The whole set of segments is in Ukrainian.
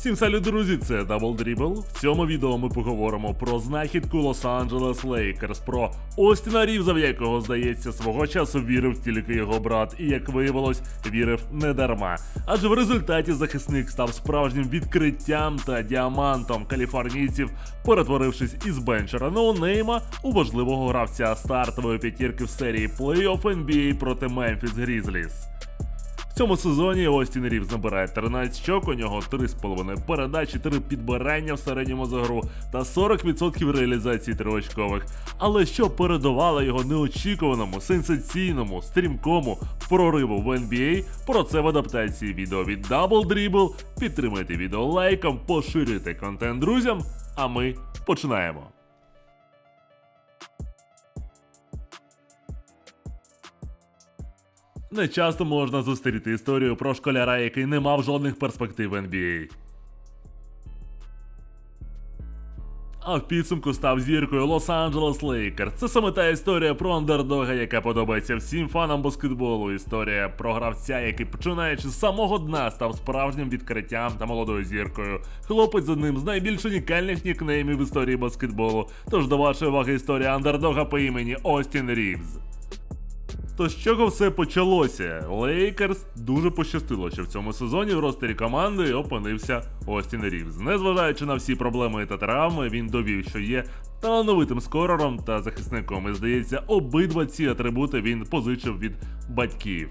Всім салют, друзі, це Double Dribble. В цьому відео ми поговоримо про знахідку Лос-Анджелес Лейкерс, про Остіна Рівза, в якого, здається, свого часу вірив тільки його брат, і як виявилось, вірив не дарма. Адже в результаті захисник став справжнім відкриттям та діамантом каліфорнійців, перетворившись із бенчера ноунейма у важливого гравця стартової п'ятірки в серії плей-офф NBA проти Мемфіс Грізліс. Цьому сезоні Остін Рівз набирає 13 щок, у нього 3,5 передачі, 3 підбирання в середньому за гру та 40% реалізації триочкових. Але що передавало його неочікуваному, сенсаційному, стрімкому прориву в NBA, про це в адаптації відео від Double Dribble. Підтримайте відео лайком, поширюйте контент друзям, а ми починаємо. Не часто можна зустріти історію про школяра, який не мав жодних перспектив NBA. А в підсумку став зіркою Лос-Анджелес Лейкерс. Це саме та історія про андердога, яка подобається всім фанам баскетболу. Історія про гравця, який починаючи з самого дна став справжнім відкриттям та молодою зіркою. Хлопець з одним з найбільш унікальних нікнеймів в історії баскетболу. Тож до вашої уваги історія андердога по імені Остін Рівз. То з чого все почалося? Лейкерс дуже пощастило, що в цьому сезоні в ростері команди опинився Остін Рівз. Незважаючи на всі проблеми та травми, він довів, що є талановитим скорером та захисником. І здається, обидва ці атрибути він позичив від батьків.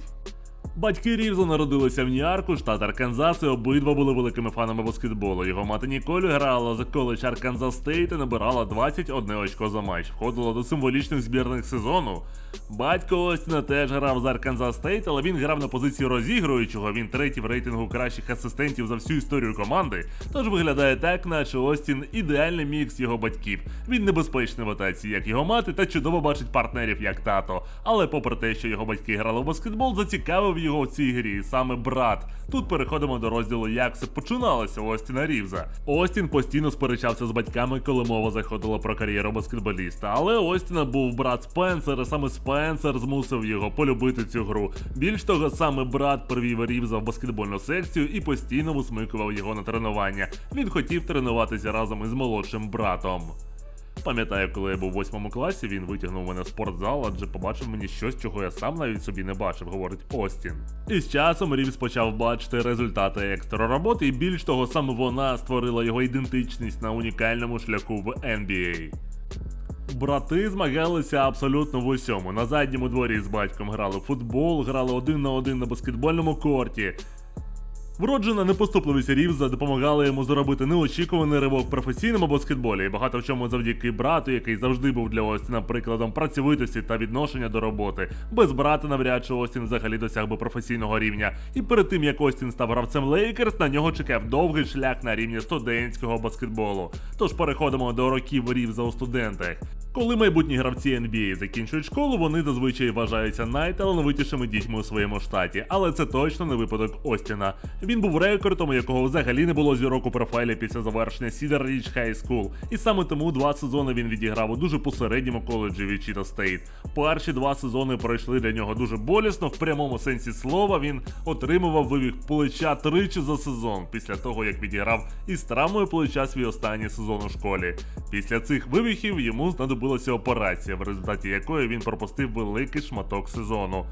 Батьки Рівза народилися в Ніарку, штат Арканзас, і обидва були великими фанами баскетболу. Його мати Ніколь грала за коледж Арканзас Стейт і набирала 21 очко за матч. Входила до символічних збірних сезону. Батько Остіна теж грав за Арканзас Стейт, але він грав на позиції розігруючого. Він третій в рейтингу кращих асистентів за всю історію команди. Тож виглядає так, наче Остін ідеальний мікс його батьків. Він небезпечний в атаці, як його мати, та чудово бачить партнерів як тато. Але попри те, що його батьки грали в баскетбол, зацікавив його в цій грі саме брат. Тут переходимо до розділу, як все починалося у Остіна Рівза. Остін постійно сперечався з батьками, коли мова заходила про кар'єру баскетболіста. Але Остіна був брат Спенсер, і саме Спенсер змусив його полюбити цю гру. Більш того, саме брат привів Рівза в баскетбольну секцію і постійно висмикував його на тренування. Він хотів тренуватися разом із молодшим братом. Пам'ятаю, коли я був у восьмому класі, він витягнув мене в спортзал, адже побачив мені щось, чого я сам навіть собі не бачив, говорить Остін. І з часом Рівз почав бачити результати екстра роботи, і більш того, саме вона створила його ідентичність на унікальному шляху в NBA. Брати змагалися абсолютно в усьому. На задньому дворі з батьком грали в футбол, грали один на один на баскетбольному корті. Вроджена непоступливість Рівза допомагала йому зробити неочікуваний ривок в професійному баскетболі, і багато в чому завдяки брату, який завжди був для Остіна прикладом працьовитості та відношення до роботи. Без брата навряд чи Остін взагалі досяг би професійного рівня. І перед тим як Остін став гравцем Лейкерс, на нього чекав довгий шлях на рівні студентського баскетболу. Тож переходимо до років Рівза у студентах. Коли майбутні гравці NBA закінчують школу, вони зазвичай вважаються найталановитішими дітьми у своєму штаті, але це точно не випадок Остіна. Він був рекордом, якого взагалі не було зірок у профайлі після завершення Cedar Ridge High School. І саме тому два сезони він відіграв у дуже посередньому коледжі Вічіта Стейт. Перші два сезони пройшли для нього дуже болісно. В прямому сенсі слова він отримував вивіг плеча тричі за сезон після того, як відіграв із травмою плеча свій останній сезон у школі. Після цих вивіхів йому знадобилася операція, в результаті якої він пропустив великий шматок сезону.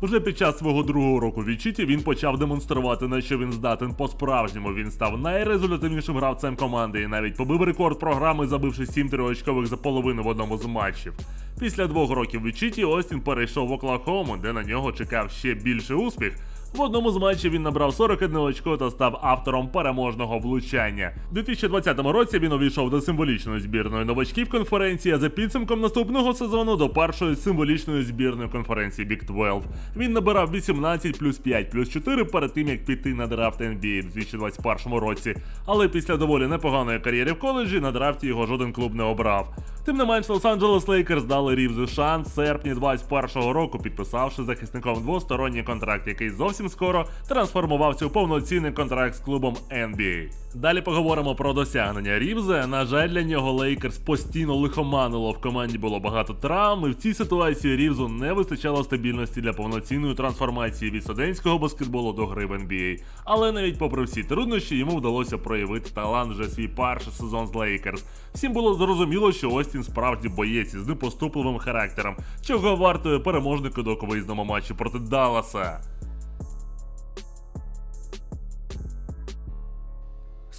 Уже під час свого другого року відчуті він почав демонструвати, на що він здатен по-справжньому. Він став найрезультативнішим гравцем команди і навіть побив рекорд програми, забивши 7 триочкових за половину в одному з матчів. Після двох років відчуті Остін перейшов в Оклахому, де на нього чекав ще більший успіх. В одному з матчів він набрав 41 очко та став автором переможного влучання. У 2020 році він увійшов до символічної збірної новачків конференції, а за підсумком наступного сезону до першої символічної збірної конференції Big 12. Він набирав 18 плюс 5 плюс 4 перед тим як піти на драфт NBA у 2021 році. Але після доволі непоганої кар'єри в коледжі на драфті його жоден клуб не обрав. Тим не менш, Лос-Анджелес Лейкерс дали Рівзу шанс серпні 21-го року, підписавши захисником двосторонній контракт, який зовсім скоро трансформувався у повноцінний контракт з клубом NBA. Далі поговоримо про досягнення Рівза. На жаль, для нього Лейкерс постійно лихоманило. В команді було багато травм, і в цій ситуації Рівзу не вистачало стабільності для повноцінної трансформації від студентського баскетболу до гри в NBA. Але навіть попри всі труднощі, йому вдалося проявити талант вже свій перший сезон з Лейкерс. Всім було зрозуміло, що Остін справді боєць із непоступливим характером, чого вартує переможнику до виїзному матчі проти Далласа.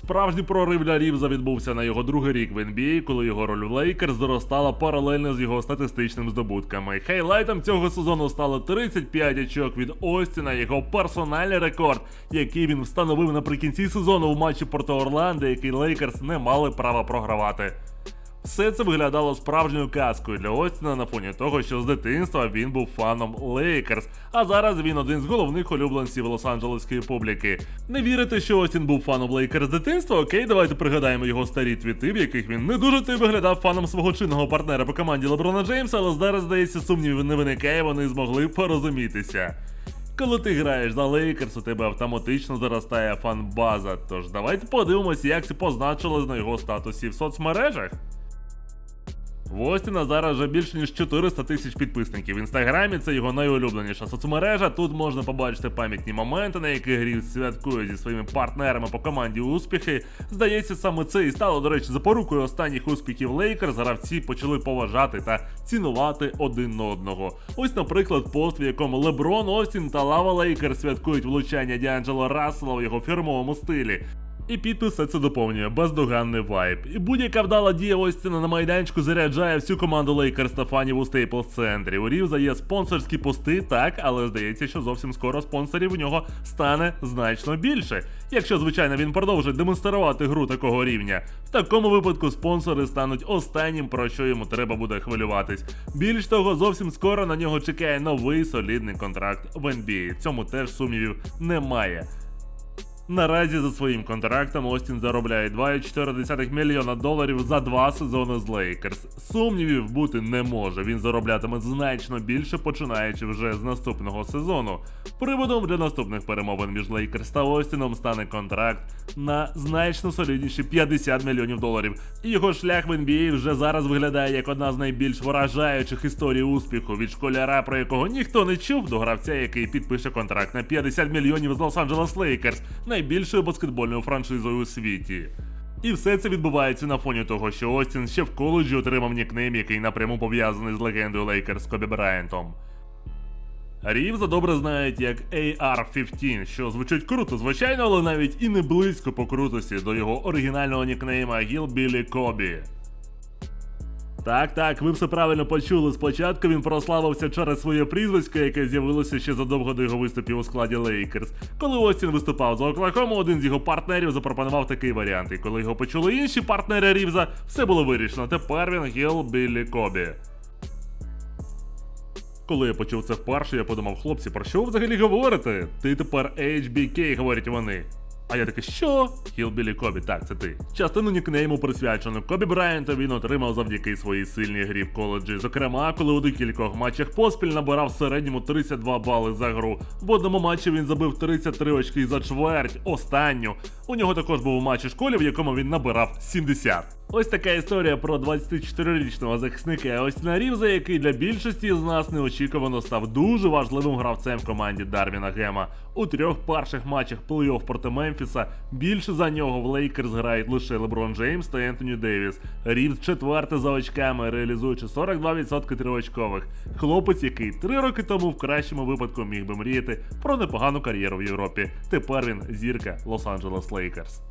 Справжній прорив для Рівза відбувся на його другий рік в NBA, коли його роль в Лейкер зростала паралельно з його статистичними здобутками. Хайлайтом цього сезону стало 35 очок від Остіна, його персональний рекорд, який він встановив наприкінці сезону в матчі проти Орландо, який Лейкерс не мали права програвати. Все це виглядало справжньою казкою для Остіна на фоні того, що з дитинства він був фаном Лейкерс, а зараз він один з головних улюбленців лос-анджелеської публіки. Не вірите, що Остін був фаном Лейкерс з дитинства? Окей, давайте пригадаємо його старі твіти, в яких він не дуже ти виглядав фаном свого чинного партнера по команді Леброна Джеймса, але зараз, здається, сумнівів не виникає, вони змогли порозумітися. Коли ти граєш за Лейкерс, у тебе автоматично заростає фан-база. Тож давайте подивимося, як це позначилось на його статусі в соцмережах. В Остіна зараз вже більше ніж 400 тисяч підписників. В інстаграмі це його найулюбленіша соцмережа. Тут можна побачити пам'ятні моменти, на яких Грів святкує зі своїми партнерами по команді успіхи. Здається, саме це і стало, до речі, запорукою останніх успіхів Лейкерс. Гравці почали поважати та цінувати один одного. Ось, наприклад, пост, в якому Леброн, Остін та Лава Лейкерс святкують влучання Діанджело Рассела в його фірмовому стилі. І підпис це доповнює бездоганний вайб. І будь-яка вдала дія Остіна на майданчику заряджає всю команду Лейкерс та фанів у Стейплс центрі. У Рівза є спонсорські пости, так, але здається, що зовсім скоро спонсорів у нього стане значно більше. Якщо, звичайно, він продовжить демонструвати гру такого рівня. В такому випадку спонсори стануть останнім, про що йому треба буде хвилюватись. Більш того, зовсім скоро на нього чекає новий солідний контракт в NBA. В цьому теж сумнівів немає. Наразі за своїм контрактом Остін заробляє 2,4 мільйона доларів за два сезони з Лейкерс. Сумнівів бути не може. Він зароблятиме значно більше, починаючи вже з наступного сезону. Приводом для наступних перемовин між Лейкерс та Остіном стане контракт на значно солідніші 50 мільйонів доларів. Його шлях в NBA вже зараз виглядає як одна з найбільш вражаючих історій успіху від школяра, про якого ніхто не чув, до гравця, який підпише контракт на 50 мільйонів з Лос-Анджелес Лейкерс, найбільшою баскетбольною франшизою у світі. І все це відбувається на фоні того, що Остін ще в коледжі отримав нікнейм, який напряму пов'язаний з легендою Лейкерс Кобі Брайантом. Рівза добре знають як AR-15, що звучить круто, звичайно, але навіть і не близько по крутості до його оригінального нікнейма Гілбілі Кобі. Так, так, ви все правильно почули. Спочатку він прославився через своє прізвисько, яке з'явилося ще задовго до його виступів у складі Лейкерс. Коли Остін виступав за Оклахому, один з його партнерів запропонував такий варіант. І коли його почули інші партнери Рівза, все було вирішено. Тепер він Гіл Біллі Кобі. Коли я почув це вперше, я подумав, хлопці, про що ви взагалі говорите? Ти тепер HBK, говорять вони. А я такий, що? Хілбілі Кобі, так, це ти. Частину нікнейму присвячену Кобі Брайанту він отримав завдяки своїй сильній грі в коледжі. Зокрема, коли у декількох матчах поспіль набирав в середньому 32 бали за гру. В одному матчі він забив 33 очки за чверть, останню. У нього також був матч у школі, в якому він набирав 70. Ось така історія про 24-річного захисника Остіна Рівза, який для більшості з нас неочікувано став дуже важливим гравцем в команді Дарвіна Гема. У трьох перших матчах плей-офф проти Мемфіса більше за нього в Лейкерс грають лише Леброн Джеймс та Ентоні Девіс. Рівз четвертий за очками, реалізуючи 42% триочкових. Хлопець, який три роки тому в кращому випадку міг би мріяти про непогану кар'єру в Європі. Тепер він зірка Лос-Анджелес Лейкерс.